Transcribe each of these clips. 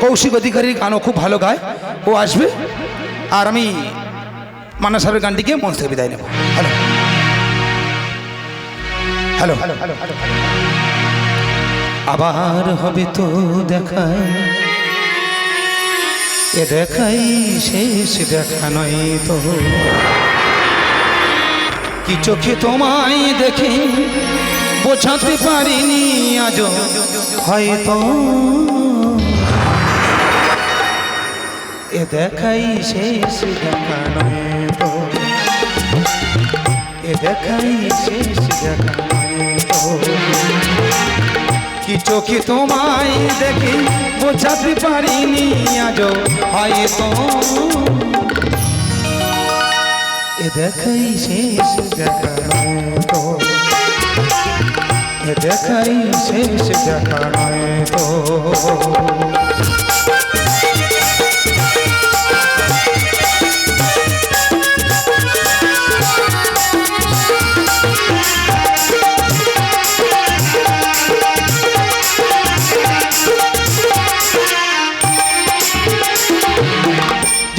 কৌশিক অধিকারীর গানও খুব ভালো গায়। ও আসবে। আর আমি মানা সাহেবের গানটিকে মঞ্চ থেকে বিদায় নেব। হ্যালো। হ্যালো। হ্যালো হ্যালো আবার হবে তো দেখা। এ দেখাই শেষ দেখা নয় তো। কি চোখে তোমায় দেখে বোঝাতে পারিনি আজ হয়তো এ দেখাই শেষ দেখা নয় তো। এ দেখাই শেষ দেখা কি চোখে তোমায় দেখে বোঝাতে পারিনি আজ হয়তো এ দেখাই শেষ দেখা নয় তো। এ দেখাই শেষ দেখা নয় তো।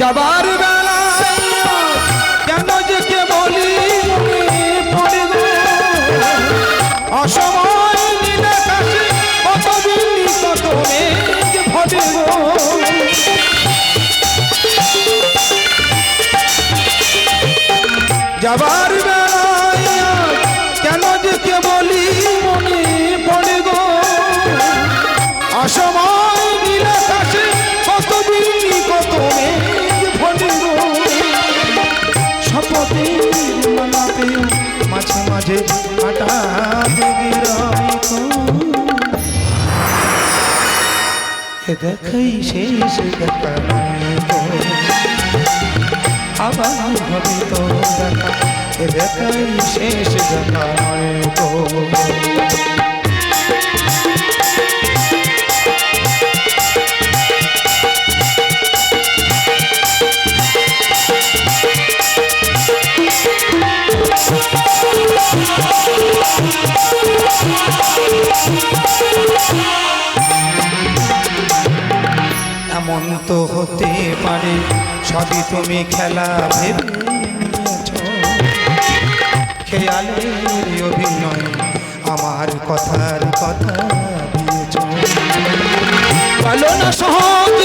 যাবার বেলায় কেন যে কে বলি? মনে অসময় নীলে কাছে কত দিল্লি কত মেঘ ফটে যাবার মাঝে হাঁটা দেবে রাইতো এ দেখাই শেষ দেখা আবার হবে তো দেখা। দেখাই শেষ দেখা তো। এমন তো হতে পারে, সবই তুমি খেলা ভেবে খেয়ালের অভিনয়, আমার কথার কথা দিয়েছ। না সহজ